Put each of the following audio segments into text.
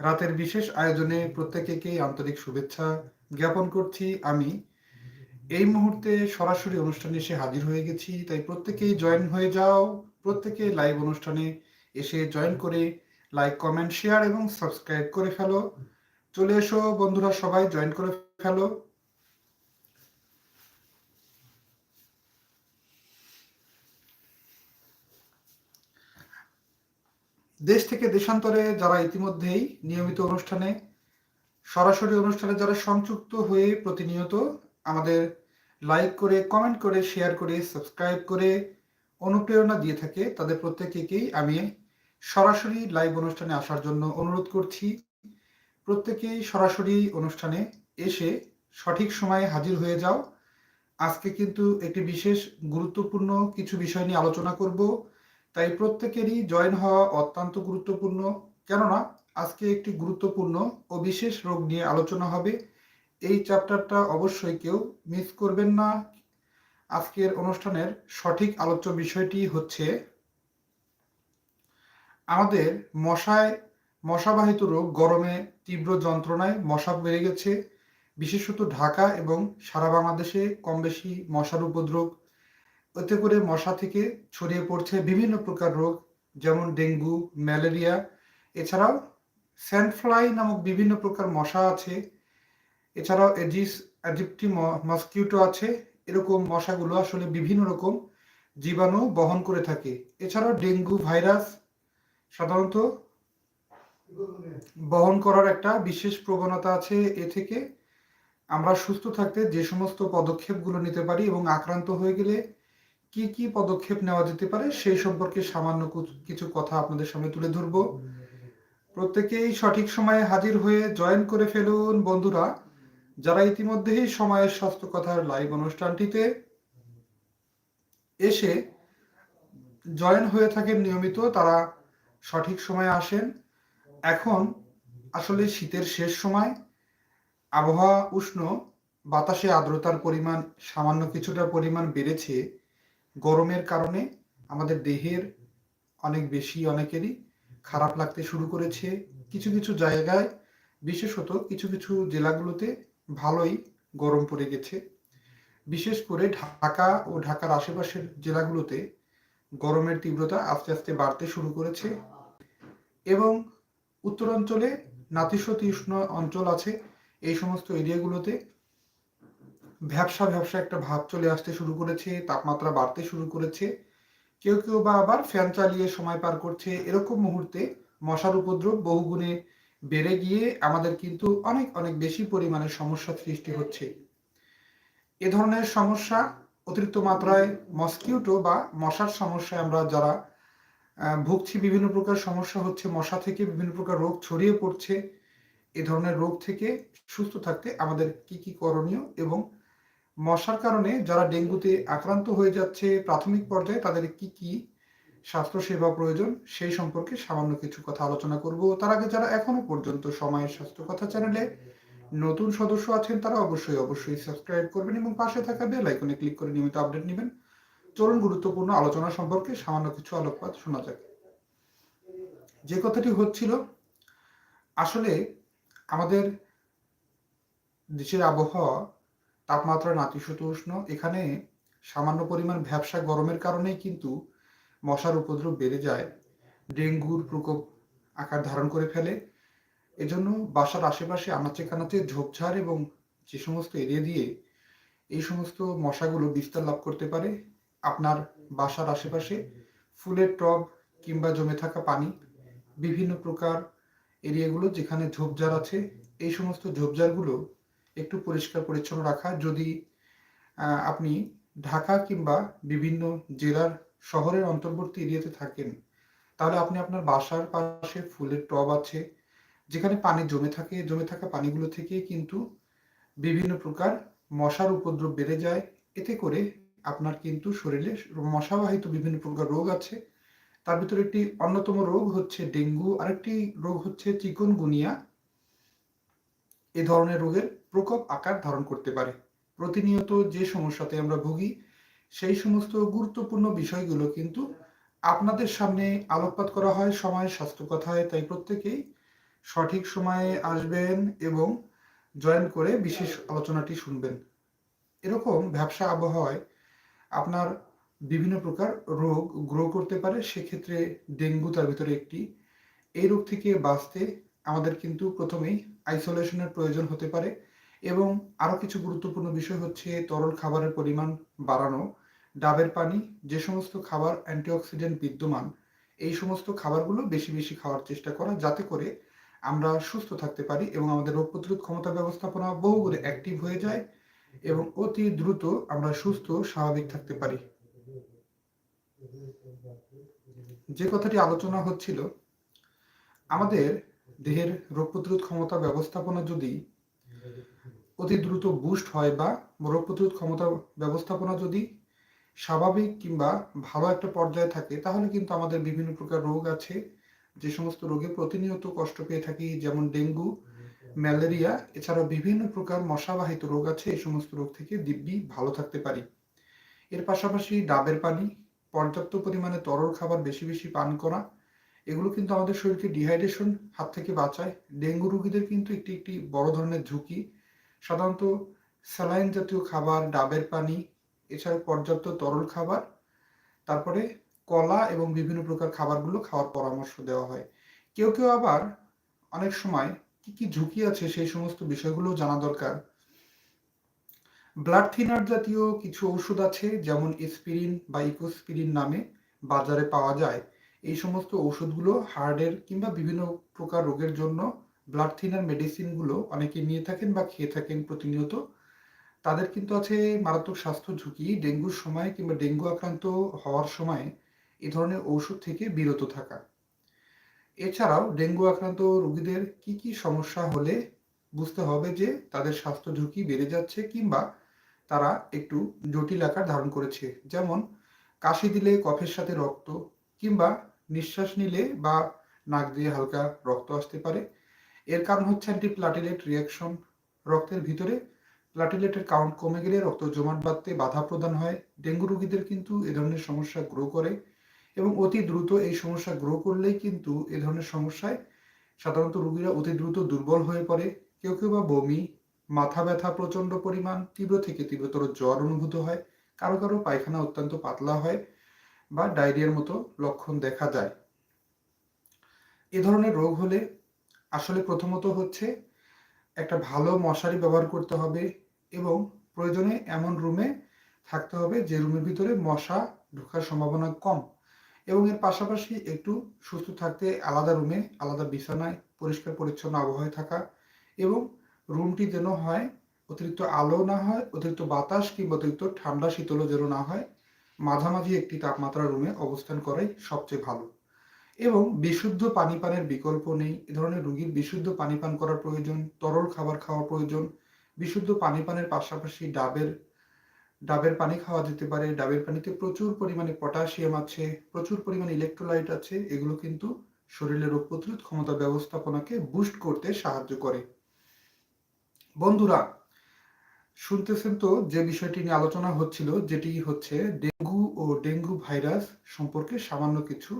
রাতের বিশেষ আয়োজনে প্রত্যেকেকেই আন্তরিক শুভেচ্ছা জ্ঞাপন করছি। আমি এই মুহূর্তে সরাসরি অনুষ্ঠানে এসে হাজির হয়ে গেছি, তাই প্রত্যেকেই জয়েন হয়ে যাও, প্রত্যেকে লাইভ অনুষ্ঠানে এসে জয়েন করে লাইক, কমেন্ট, শেয়ার এবং সাবস্ক্রাইব করে ফেলো। চলে এসো বন্ধুরা সবাই, জয়েন করে ফেলো। দেশ থেকে দেশান্তরে যারা ইতিমধ্যেই নিয়মিত অনুষ্ঠানে, সরাসরি অনুষ্ঠানে যারা সংযুক্ত হয়ে প্রতিনিয়ত আমাদের লাইক করে কমেন্ট করে শেয়ার করে সাবস্ক্রাইব করে অনুপ্রেরণা দিয়ে থাকে, তাদের প্রত্যেকেকেই আমি সরাসরি লাইভ অনুষ্ঠানে আসার জন্য অনুরোধ করছি। প্রত্যেকেই সরাসরি অনুষ্ঠানে এসে সঠিক সময়ে হাজির হয়ে যাও। আজকে কিন্তু একটি বিশেষ গুরুত্বপূর্ণ কিছু বিষয় নিয়ে আলোচনা করব। তাই প্রত্যেকেরই জয়েন হওয়া অত্যন্ত গুরুত্বপূর্ণ। কেননা, আজকে একটি গুরুত্বপূর্ণ ও বিশেষ রোগ নিয়ে আলোচনা হবে। এই চ্যাপ্টারটা অবশ্যই কেউ মিস করবেন না। আজকের অনুষ্ঠানের সঠিক আলোচ্য বিষয়টি হচ্ছে, আমাদের মশায়, মশাবাহিত রোগ গরমে তীব্র যন্ত্রণায় মশা বেড়ে গেছে। বিশেষত ঢাকা এবং সারা বাংলাদেশে কম বেশি মশার উপদ্রব। এতে করে মশা থেকে ছড়িয়ে পড়ছে বিভিন্ন প্রকার রোগ, যেমন ডেঙ্গু, ম্যালেরিয়া। এছাড়াও স্যান্ডফ্লাই নামক বিভিন্ন প্রকার মশা আছে। এছাড়াও এজিস অ্যাজিপটি মস্কিউটো আছে। এরকম মশাগুলো আসলে বিভিন্ন রকম জীবাণু বহন করে থাকে। এছাড়াও ডেঙ্গু ভাইরাস সাধারণত বহন করার একটা বিশেষ প্রবণতা আছে এ থেকে। আমরা সুস্থ থাকতে যে সমস্ত পদক্ষেপগুলো নিতে পারি এবং আক্রান্ত হয়ে গেলে কি কি পদক্ষেপ নেওয়া যেতে পারে সেই সম্পর্কে সামান্য কিছু কথা আপনাদের সামনে তুলে ধরব। প্রত্যেকেই সঠিক সময়ে হাজির হয়ে জয়েন করে ফেলুন বন্ধুরা। যারা ইতিমধ্যেই সময়ের স্বাস্থ্য কথার লাইভ অনুষ্ঠানটিতে এসে জয়েন হয়ে থাকেন নিয়মিত, তারা সঠিক সময়ে আসেন। এখন আসলে শীতের শেষ সময়, আবহাওয়া উষ্ণ, বাতাসে আর্দ্রতার পরিমাণ, সামান্য কিছুটা পরিমাণ বেড়েছে। গরমের কারণে আমাদের দেহের অনেক বেশি অনেকেরই খারাপ লাগতে শুরু করেছে। কিছু কিছু জায়গায়, বিশেষত কিছু কিছু জেলাগুলোতে ভালোই গরম পড়ে গেছে। বিশেষ করে ঢাকা ও ঢাকার আশেপাশের জেলাগুলোতে গরমের তীব্রতা আস্তে আস্তে বাড়তে শুরু করেছে এবং উত্তরাঞ্চলে নাতিশীতোষ্ণ অঞ্চল আছে এই সমস্ত এরিয়াগুলোতে। ভ্যাবসা ভ্যাবসা একটা ভাব চলে আসতে শুরু করেছে, তাপমাত্রা বাড়তে শুরু করেছে। কেউ কেউ বা আবার ফ্যান চালিয়ে সময় পার করছে। এরকম মুহূর্তে মশার উপদ্রব বহুগুণে বেড়ে গিয়ে আমাদের কিন্তু অনেক অনেক বেশি পরিমাণে সমস্যা সৃষ্টি হচ্ছে। এ ধরনের সমস্যা অতিরিক্ত মাত্রায় মস্কিউটো বা মশার সমস্যায় আমরা যারা ভুগছি, বিভিন্ন প্রকার সমস্যা হচ্ছে, মশা থেকে বিভিন্ন প্রকার রোগ ছড়িয়ে পড়ছে। এ ধরনের রোগ থেকে সুস্থ থাকতে আমাদের কি কি করণীয় এবং মশার কারণে যারা ডেঙ্গুতে আক্রান্ত হয়ে যাচ্ছে, প্রাথমিক পর্যায়ে তাদের কি কি স্বাস্থ্য সেবা প্রয়োজন সেই সম্পর্কে সামান্য কিছু কথা আলোচনা করব। তার আগে যারা এখনও পর্যন্ত সময়ের স্বাস্থ্য কথা চ্যানেলে নতুন সদস্য আছেন, তারা অবশ্যই অবশ্যই সাবস্ক্রাইব করবেন এবং পাশে থাকা বেল আইকনে ক্লিক করে নিয়মিত আপডেট নেবেন। চলুন গুরুত্বপূর্ণ আলোচনা সম্পর্কে সামান্য কিছু আলোকপাত শোনা যাক। যে কথাটি হচ্ছিল, আসলে আমাদের দেশের আবহাওয়া তাপমাত্রা নাতিশীতোষ্ণ। এখানে সামান্য পরিমাণ ভ্যাবসা গরমের কারণেই কিন্তু মশার উপদ্রব বেড়ে যায়। ডেঙ্গুর প্রকোপ আকার ধারণ করে ফেলে। এজন্য বাসার আশেপাশে আনাচে কানাচে ঝোপঝাড় এবং যে সমস্ত এরিয়া দিয়ে এই সমস্ত মশাগুলো বিস্তার লাভ করতে পারে, আপনার বাসার আশেপাশে ফুলের টব কিংবা জমে থাকা পানি, বিভিন্ন প্রকার এরিয়াগুলো যেখানে ঝোপঝাড় আছে, এই সমস্ত ঝোপঝাড়গুলো একটু পরিষ্কার পরিচ্ছন্ন রাখা। যদি আপনি ঢাকা কিংবা বিভিন্ন জেলার শহরের অন্তর্বর্তী এরিয়াতে থাকেন, তাহলে আপনি আপনার বাসার পাশে ফুলের টব আছে, যেখানে পানি জমে থাকে। জমে থাকা পানিগুলো থেকে কিন্তু বিভিন্ন প্রকার মশার উপদ্রব বেড়ে যায়। এতে করে আপনার কিন্তু শরীরে মশাবাহিত বিভিন্ন প্রকার রোগ আছে। তার ভিতরে একটি অন্যতম রোগ হচ্ছে ডেঙ্গু। আরেকটি রোগ হচ্ছে চিকনগুনিয়া। এ ধরনের রোগের প্রকোপ আকার ধারণ করতে পারে। প্রতিনিয়ত যে সমস্যাতে আমরা ভুগি, সেই সমস্ত গুরুত্বপূর্ণ বিষয়গুলো কিন্তু আপনাদের সামনে আলোকপাত করা হয়, সময় স্বাস্থ্য কথায় তাই প্রত্যেকেই সঠিক সময়ে আসবেন এবং জয়েন করে বিশেষ আলোচনাটি শুনবেন। এরকম ব্যবসা আবহাওয়ায় আপনার বিভিন্ন প্রকার রোগ গ্রো করতে পারে, সেক্ষেত্রে ডেঙ্গু তার ভিতরে একটি। এই রোগ থেকে বাঁচতে আমাদের কিন্তু প্রথমেই আইসোলেশনের প্রয়োজন হতে পারে। এবং আরও কিছু গুরুত্বপূর্ণ বিষয় হচ্ছে তরল খাবারের পরিমাণ বাড়ানো, ডাবের পানি, যে সমস্ত খাবার অ্যান্টিঅক্সিডেন্ট বিদ্যমান, এই সমস্ত খাবারগুলো বেশি বেশি খাওয়ার চেষ্টা করা যাতে করে আমরা সুস্থ থাকতে পারি এবং আমাদের রোগ প্রতিরোধ ক্ষমতা ব্যবস্থাপনা বহুগুণে অ্যাক্টিভ হয়ে যায় এবং অতি দ্রুত আমরা সুস্থ, স্বাভাবিক থাকতে পারি। যে কথাটি আলোচনা হচ্ছিল, আমাদের দেহের রোগ প্রতিরোধ ক্ষমতা ব্যবস্থাপনা যদি অতি দ্রুত বুস্ট হয় বা রোগ প্রতিরোধ ক্ষমতা ব্যবস্থাপনা যদি স্বাভাবিক কিংবা ভালো একটা পর্যায়ে থাকে, তাহলে কিন্তু আমাদের বিভিন্ন প্রকার রোগ আছে। যে সমস্ত রোগে প্রতিনিয়ত কষ্ট পেয়ে থাকি, যেমন ডেঙ্গু, ম্যালেরিয়া, এছাড়াও বিভিন্ন প্রকার মশাবাহিত রোগ আছে, এই সমস্ত রোগ থেকে দিব্যি ভালো থাকতে পারি। এর পাশাপাশি ডাবের পানি, পর্যাপ্ত পরিমাণে তরল খাবার, বেশি বেশি পান করা এগুলো কিন্তু আমাদের শরীরকে ডিহাইড্রেশন হাত থেকে বাঁচায়। ডেঙ্গু রোগীদের কিন্তু একটি একটি বড় ধরনের ঝুঁকি। সাধারণত স্যালাইন জাতীয় খাবার, ডাবের পানি, এছাড়া পর্যাপ্ত তরল খাবার, তারপরে কলা এবং বিভিন্ন প্রকার খাবারগুলো খাওয়ার পরামর্শ দেওয়া হয়। কেউ কেউ আবার অনেক সময় কি কি ঝুঁকি আছে সেই সমস্ত বিষয়গুলো জানা দরকার। ব্লাড থিনার জাতীয় কিছু ওষুধ আছে, যেমন এসপিরিন বা ইকোস্পিরিন নামে বাজারে পাওয়া যায়। এই সমস্ত ওষুধগুলো হার্টের কিংবা বিভিন্ন প্রকার রোগের জন্য ব্লাড থিনার মেডিসিনগুলো অনেকে নিয়ে থাকেন বা খেয়ে থাকেন প্রতিনিয়ত। তাদের কিন্তু আছে মারাত্মক স্বাস্থ্য ঝুঁকি, ডেঙ্গুর সময় কিংবা ডেঙ্গু আক্রান্ত হওয়ার সময় এ ধরনের ঔষধ থেকে বিরত থাকা। এছাড়াও ডেঙ্গু আক্রান্ত রোগীদের কি কি সমস্যা হলে বুঝতে হবে যে তাদের স্বাস্থ্য ঝুঁকি বেড়ে যাচ্ছে কিংবা তারা একটু জটিল আকার ধারণ করেছে। যেমন কাশি দিলে কফের সাথে রক্ত কিংবা নিঃশ্বাস নিলে বা নাক দিয়ে হালকা রক্ত আসতে পারে। এর কারণ হচ্ছে অ্যান্টি প্লাটিলেট রিয়াকশন রক্তের ভিতরে প্লাটিলেটের কাউন্ট কমে গেলে রক্ত জমাট বাঁধতে বাধা প্রদান হয়। ডেঙ্গু রোগীদের কিন্তু এ ধরনের সমস্যা গ্রো করে এবং অতি দ্রুত এই সমস্যা গ্রো করলেই কিন্তু এ ধরনের সমস্যায় সাধারণত রোগীরা অতি দ্রুত দুর্বল হয়ে পড়ে। কেউ কেউ বা বমি, মাথা ব্যথা প্রচণ্ড পরিমাণ, তীব্র থেকে তীব্রতর জ্বর অনুভূত হয়। কারও কারও পায়খানা অত্যন্ত পাতলা হয়। বা ডায়রিয়ার মতো লক্ষণ দেখা যায়। এ ধরনের রোগ হলে আসলে প্রথমত হচ্ছে একটা ভালো মশারি ব্যবহার করতে হবে এবং প্রয়োজনে এমন রুমে থাকতে হবে যে রুমের ভিতরে মশা ঢোকার সম্ভাবনা কম এবং এর পাশাপাশি একটু সুস্থ থাকতে আলাদা রুমে, আলাদা বিছানায় পরিষ্কার পরিচ্ছন্ন আবহাওয়ায় থাকা এবং রুমটি যেন হয় অতিরিক্ত আলো না হয়, অতিরিক্ত বাতাস কিংবা অতিরিক্ত ঠান্ডা শীতলও যেন না হয় মাঝামাঝি একটি তাপমাত্রা রুমে অবস্থান করাই সবচেয়ে ভালো। এবং বিশুদ্ধ পানি পানের বিকল্প নেই। এ ধরনের রোগীর বিশুদ্ধ পানি পান করার প্রয়োজন, তরল খাবার খাওয়া প্রয়োজন, বিশুদ্ধ পানি পানের পাশাপাশি ডাবের ডাবের পানি খাওয়া যেতে পারে। ডাবের পানিতে প্রচুর পরিমাণে পটাশিয়াম আছে, প্রচুর পরিমাণে ইলেকট্রোলাইট আছে। এগুলো কিন্তু শরীরের রোগ প্রতিরোধ ক্ষমতা ব্যবস্থাপনাকে বুস্ট করতে সাহায্য করে। বন্ধুরা শুনতেছেন তো যে বিষয়টি নিয়ে আলোচনা হচ্ছিল, যেটি হচ্ছে ডেঙ্গু ও ডেঙ্গু ভাইরাস সম্পর্কে সামান্য কিছু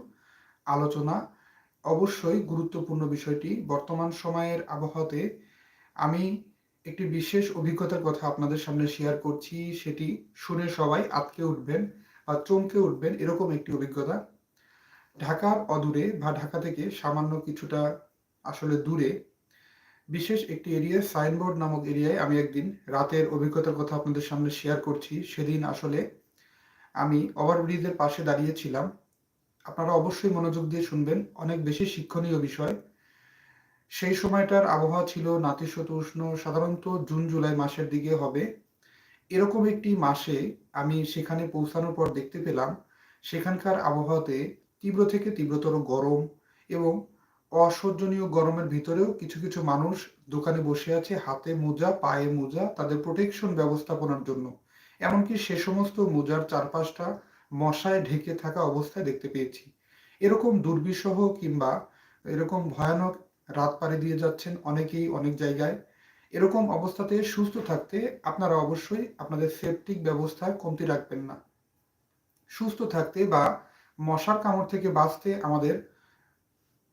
আলোচনা। অবশ্যই গুরুত্বপূর্ণ বিষয়টি। বর্তমান সময়ের আবহাওয়াতে আমি একটি বিশেষ অভিজ্ঞতার কথা আপনাদের সামনে শেয়ার করছি। সেটি শুনে সবাই আটকে উঠবেন বা চমকে উঠবেন এরকম একটি অভিজ্ঞতা। ঢাকার অদূরে বা ঢাকা থেকে সামান্য কিছুটা আসলে দূরে বিশেষ একটি এরিয়া সাইনবোর্ড নামক এরিয়ায় আমি একদিন রাতের অভিজ্ঞতার কথা আপনাদের সামনে শেয়ার করছি। সেদিন আসলে আমি ওভারব্রিজের পাশে দাঁড়িয়েছিলাম আপনারা অবশ্যই মনোযোগ দিয়ে শুনবেন, অনেক বেশি শিক্ষণীয় বিষয়। সেই সময়টার আবহাওয়া ছিল নাতিশীতোষ্ণ, সাধারণত জুন, জুলাই মাসের দিকে হবে। এরকম একটি মাসে আমি সেখানে পৌঁছানোর পর দেখতে পেলাম, সেখানকার আবহাওয়াতে তীব্র থেকে তীব্রতর গরম এবং অসহ্যনীয় গরমের ভিতরেও কিছু কিছু মানুষ দোকানে বসে আছে হাতে মোজা, পায়ে মোজা, তাদের প্রোটেকশন ব্যবস্থাপনার জন্য। এমনকি সে সমস্ত মোজার চারপাশটা মশায় ঢেকে থাকা অবস্থায় দেখতে পেয়েছি। এরকম দুর্বিষহ কিংবা এরকম ভয়ানক রাত পাড়ি দিয়ে যাচ্ছেন অনেকেই অনেক জায়গায়। এরকম অবস্থাতে সুস্থ থাকতে আপনারা অবশ্যই আপনাদের সেপটিক ব্যবস্থা কমতি রাখবেন না। সুস্থ থাকতে বা মশার কামড় থেকে বাঁচতে আমাদের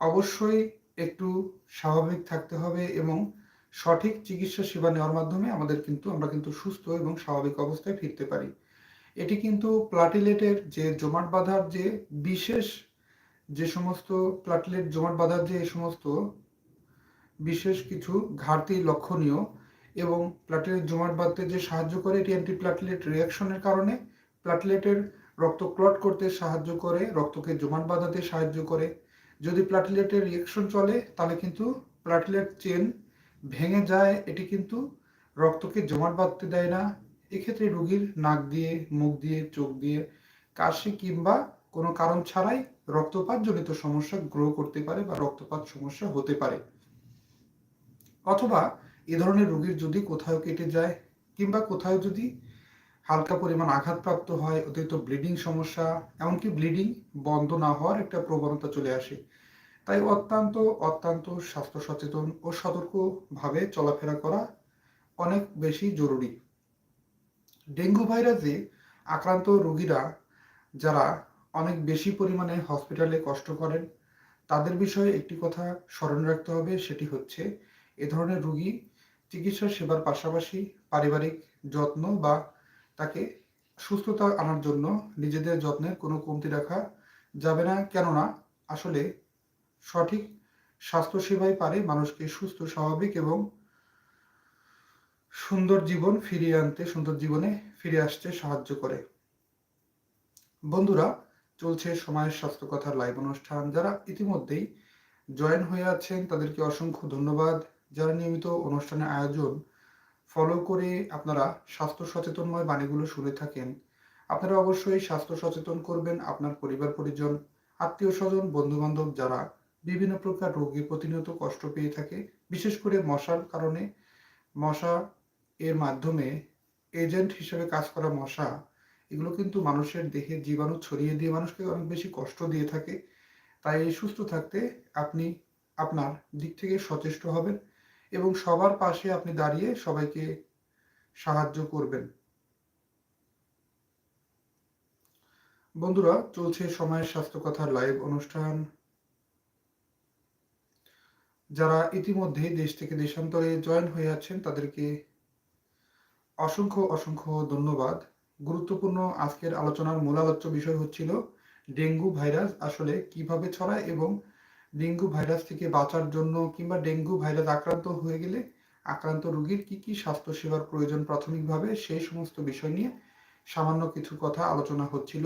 অবশ্যই একটু স্বাভাবিক থাকতে হবে এবং সঠিক চিকিৎসা সেবা নেওয়ার মাধ্যমে আমাদের কিন্তু, আমরা কিন্তু সুস্থ এবং স্বাভাবিক অবস্থায় ফিরতে পারি। এটি কিন্তু প্লাটিলেটের যে জমাট বাঁধার যে বিশেষ যে সমস্ত, প্লাটিলেট জমাট বাঁধার যে সমস্ত বিশেষ কিছু ঘাটতি লক্ষণীয় এবং প্লাটিলেট জমাট বাঁধতে যে সাহায্য করে, এটি অ্যান্টি প্লাটিলেট রিয়াকশনের কারণে প্লাটিলেটের রক্ত ক্লট করতে সাহায্য করে, রক্তকে জমাট বাঁধাতে সাহায্য করে। যদি প্লাটিলেটের রিয়াকশন চলে, তাহলে কিন্তু প্লাটিলেট চেন ভেঙে যায়। এটি কিন্তু রক্তকে জমাট বাঁধতে দেয় না। এক্ষেত্রে রোগীর নাক দিয়ে, মুখ দিয়ে, চোখ দিয়ে, কাশি কিংবা কোনো কারণ ছাড়াই রক্তপাত জনিত সমস্যা গ্রো করতে পারে বা রক্তপাত সমস্যা হতে পারে। অথবা এ ধরনের রোগীর যদি কোথাও কেটে যায় কিংবা কোথাও যদি হালকা পরিমাণ আঘাতপ্রাপ্ত হয়, অতিরিক্ত ব্লিডিং সমস্যা, এমনকি ব্লিডিং বন্ধ না হওয়ার একটা প্রবণতা চলে আসে। তাই অত্যন্ত অত্যন্ত স্বাস্থ্য সচেতন ও সতর্কভাবে চলাফেরা করা অনেক বেশি জরুরি। ডেঙ্গু ভাইরাসে আক্রান্ত রোগীরা যারা অনেক বেশি পরিমাণে হসপিটালে কষ্ট করেন, তাদের বিষয়ে একটি কথা স্মরণ রাখতে হবে, সেটি হচ্ছে এ ধরনের রোগী চিকিৎসা সেবার পাশাপাশি পারিবারিক যত্ন বা তাকে সুস্থতা আনার জন্য নিজেদের যত্নের কোনো কমতি রাখা যাবে না। কেননা, আসলে সঠিক স্বাস্থ্যসেবাই পারে মানুষকে সুস্থ, স্বাভাবিক এবং সুন্দর জীবন ফিরিয়ে আনতে, সুন্দর জীবনে ফিরে আসতে সাহায্য করে। বন্ধুরা, চলছে সময়ের স্বাস্থ্য কথার লাইভ অনুষ্ঠান। যারা ইতিমধ্যেই জয়েন হয়ে আছেন, তাদেরকে অসংখ্য ধন্যবাদ। যারা নিয়মিত অনুষ্ঠানের আয়োজন ফলো করে আপনারা স্বাস্থ্য সচেতনময় বাণীগুলো শুনে থাকেন। আপনারা অবশ্যই স্বাস্থ্য সচেতন করবেন আপনার পরিবার, পরিজন, আত্মীয় স্বজন বন্ধু বান্ধব যারা বিভিন্ন প্রকার রোগে প্রতিনিয়ত কষ্ট পেয়ে থাকে, বিশেষ করে মশার কারণে। মশা এর মাধ্যমে এজেন্ট হিসেবে কাজ করা মশা, এগুলো কিন্তু মানুষের দেহে জীবাণু ছড়িয়ে দিয়ে মানুষকে অনেক বেশি কষ্ট দিয়ে থাকে। তাই সুস্থ থাকতে আপনি আপনার দিক থেকে সচেষ্ট হবেন। এবং সবার পাশে আপনি দাঁড়িয়ে সবাইকে সাহায্য করবেন। বন্ধুরা, চলছে সময়ের স্বাস্থ্য কথার লাইভ অনুষ্ঠান। যারা ইতিমধ্যে দেশ থেকে দেশান্তরে জয়েন হয়ে আছেন, তাদেরকে অসংখ্য অসংখ্য ধন্যবাদ। গুরুত্বপূর্ণ আজকের আলোচনার মূল আলোচ্য বিষয় হচ্ছিল ডেঙ্গু ভাইরাস, আসলে কীভাবে ছড়ায় এবং ডেঙ্গু ভাইরাস থেকে বাঁচার জন্য কিংবা ডেঙ্গু ভাইরাস আক্রান্ত হয়ে গেলে আক্রান্ত রোগীর কি কি স্বাস্থ্য সেবার প্রয়োজন প্রাথমিকভাবে, সেই সমস্ত বিষয় নিয়ে সামান্য কিছু কথা আলোচনা হচ্ছিল।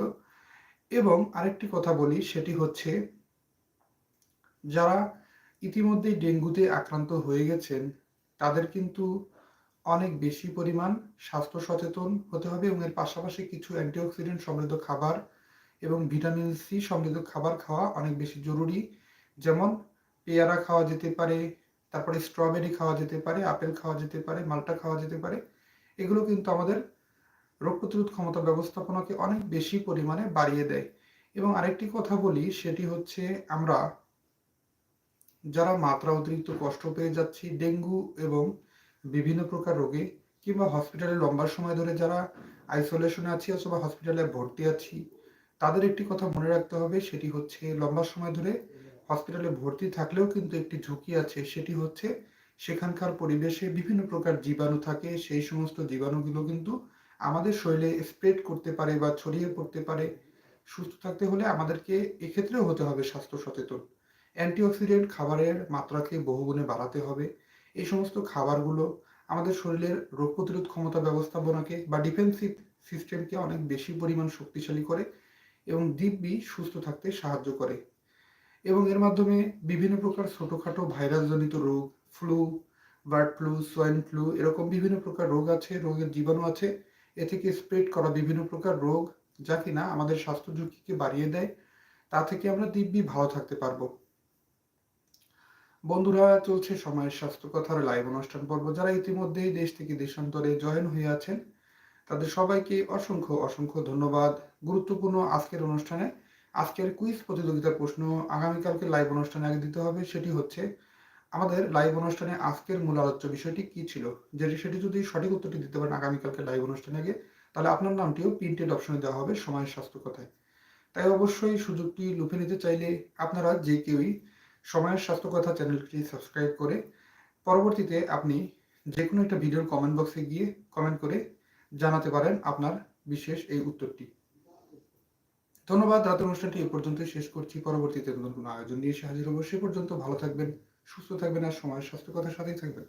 এবং আরেকটি কথা বলি, সেটি হচ্ছে যারা ইতিমধ্যেই ডেঙ্গুতে আক্রান্ত হয়ে গেছেন, তাদের কিন্তু অনেক বেশি পরিমাণ স্বাস্থ্য সচেতন হতে হবে এবং এর পাশাপাশি কিছু অ্যান্টিঅক্সিডেন্ট সমৃদ্ধ খাবার এবং ভিটামিন সি সমৃদ্ধ খাবার খাওয়া অনেক বেশি জরুরি। যেমন পেয়ারা খাওয়া যেতে পারে, তারপরে স্ট্রবেরি খাওয়া যেতে পারে, আপেল খাওয়া যেতে পারে, মালটা খাওয়া যেতে পারে, এগুলো কিন্তু আমাদের রোগ প্রতিরোধ ক্ষমতা ব্যবস্থাপনাকে অনেক বেশি পরিমাণে বাড়িয়ে দেয়। এবং আরেকটি কথা বলি, সেটি হচ্ছে আমরা যারা মাত্রা অতিরিক্ত কষ্ট পেয়ে যাচ্ছি, ডেঙ্গু এবং বিভিন্ন প্রকার রোগে, কিংবা হসপিটালে লম্বা সময় ধরে যারা আইসোলেশনে আছি অথবা হসপিটালে ভর্তি আছি, তাদের একটি কথা মনে রাখতে হবে, সেটি হচ্ছে লম্বা সময় ধরে হসপিটালে ভর্তি থাকলেও কিন্তু একটি ঝুঁকি আছে, সেটি হচ্ছে সেখানকার পরিবেশে বিভিন্ন প্রকার জীবাণু থাকে, সেই সমস্ত জীবাণুগুলো কিন্তু আমাদের শরীরে স্প্রেড করতে পারে বা ছড়িয়ে পড়তে পারে। সুস্থ থাকতে হলে আমাদেরকে এক্ষেত্রেও হতে হবে স্বাস্থ্য সচেতন। অ্যান্টিঅক্সিডেন্ট খাবারের মাত্রাকে বহুগুণে বাড়াতে হবে। এই সমস্ত খাবারগুলো আমাদের শরীরের রোগ প্রতিরোধ ক্ষমতা ব্যবস্থাপনাকে বা ডিফেন্সিভ সিস্টেমকে অনেক বেশি পরিমাণ শক্তিশালী করে এবং দিব্যি সুস্থ থাকতে সাহায্য করে। এবং এর মাধ্যমে বিভিন্ন প্রকার ছোটোখাটো ভাইরাসজনিত রোগ flu bird flu swine flu এরকম বিভিন্ন প্রকার রোগ আছে, রোগের জীবাণু আছে। এ থেকে স্প্রেড করা বিভিন্ন প্রকার রোগ যা কিনা আমাদের স্বাস্থ্য ঝুঁকিকে বাড়িয়ে দেয়, তা থেকে আমরা দিব্যি ভালো থাকতে পারব। বন্ধুরা, চলছে সময়ের স্বাস্থ্য কথার লাইভ অনুষ্ঠান পর্ব। যারা ইতিমধ্যেই দেশ থেকে দেশান্তরে জয়েন হয়ে আছেন, তাদের সবাইকে অসংখ্য অসংখ্য ধন্যবাদ। গুরুত্বপূর্ণ আজকের অনুষ্ঠানে আজকের কুইজ প্রতিযোগিতার প্রশ্ন আগামীকালকে লাইভ অনুষ্ঠানে আগে দিতে হবে, সেটি হচ্ছে, আমাদের লাইভ অনুষ্ঠানে আজকের মূল আলোচ্য বিষয়টি কি ছিল? যেটি, সেটি যদি সঠিক উত্তরটি দিতে পারেন আগামীকালকে লাইভ অনুষ্ঠানে আগে, তাহলে আপনার নামটিও প্রিন্টেড অপশনে দেওয়া হবে সময়ের স্বাস্থ্য কথায়। তাই অবশ্যই সুযোগটি লুফে নিতে চাইলে আপনারা যে কেউই সময়ের স্বাস্থ্য কথা চ্যানেলটি সাবস্ক্রাইব করে, পরবর্তীতে আপনি যে কোনো একটা ভিডিওর কমেন্ট বক্সে গিয়ে কমেন্ট করে জানাতে পারেন আপনার বিশেষ এই উত্তরটি। ধন্যবাদ। রাতের অনুষ্ঠানটি এ পর্যন্ত শেষ করছি। পরবর্তীতে নতুন কোনো আয়োজন নিয়ে এসে হাজির হব। সে পর্যন্ত ভালো থাকবেন, সুস্থ থাকবেন আর সময়ের স্বাস্থ্য কথা সাথেই থাকবেন।